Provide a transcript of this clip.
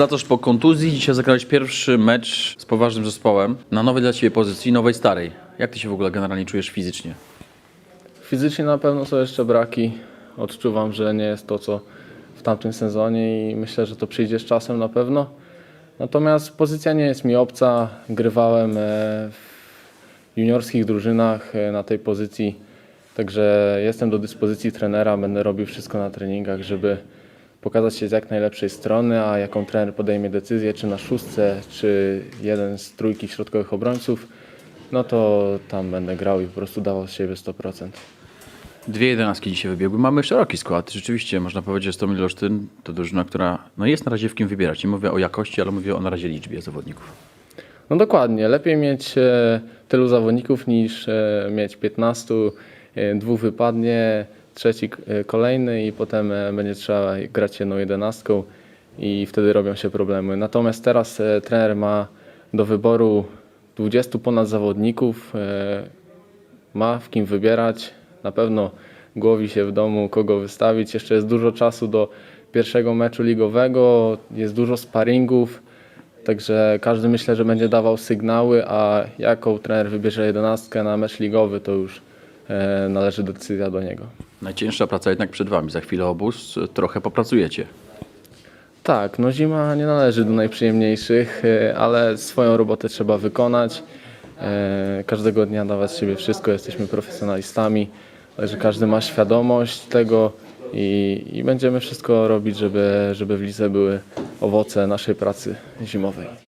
Wracasz po kontuzji, dzisiaj zagrałeś pierwszy mecz z poważnym zespołem na nowej dla Ciebie pozycji, nowej starej. Jak Ty się w ogóle generalnie czujesz fizycznie? Fizycznie na pewno są jeszcze braki. Odczuwam, że nie jest to, co w tamtym sezonie i myślę, że to przyjdzie z czasem na pewno. Natomiast pozycja nie jest mi obca. Grywałem e, w juniorskich drużynach e, na tej pozycji, także jestem do dyspozycji trenera. Będę robił wszystko na treningach, żeby pokazać się z jak najlepszej strony, a jaką trener podejmie decyzję, czy na szóstce, czy jeden z trójki środkowych obrońców, no to tam będę grał i po prostu dawał z siebie 100%. Dwie jedenastki dzisiaj wybiegły. Mamy szeroki skład. Rzeczywiście można powiedzieć, że Stomil Olsztyn to drużyna, która no jest na razie w kim wybierać. Nie mówię o jakości, ale mówię o na razie liczbie zawodników. No dokładnie, lepiej mieć e, tylu zawodników niż e, mieć 15, e, dwóch wypadnie, trzeci e, kolejny i potem e, będzie trzeba grać jedną jedenastką i wtedy robią się problemy. Natomiast teraz e, trener ma do wyboru 20 ponad zawodników, ma w kim wybierać, na pewno głowi się w domu kogo wystawić. Jeszcze jest dużo czasu do pierwszego meczu ligowego, jest dużo sparingów. Także każdy myślę, że będzie dawał sygnały, a jaką trener wybierze jedenastkę na mecz ligowy, to już należy decyzja do niego. Najcięższa praca jednak przed Wami. Za chwilę obóz. Trochę popracujecie. Tak, no zima nie należy do najprzyjemniejszych, e, ale swoją robotę trzeba wykonać. E, Każdego dnia dawać z siebie wszystko, jesteśmy profesjonalistami, także każdy ma świadomość tego i, i będziemy wszystko robić, żeby, żeby w lidze były owoce naszej pracy zimowej.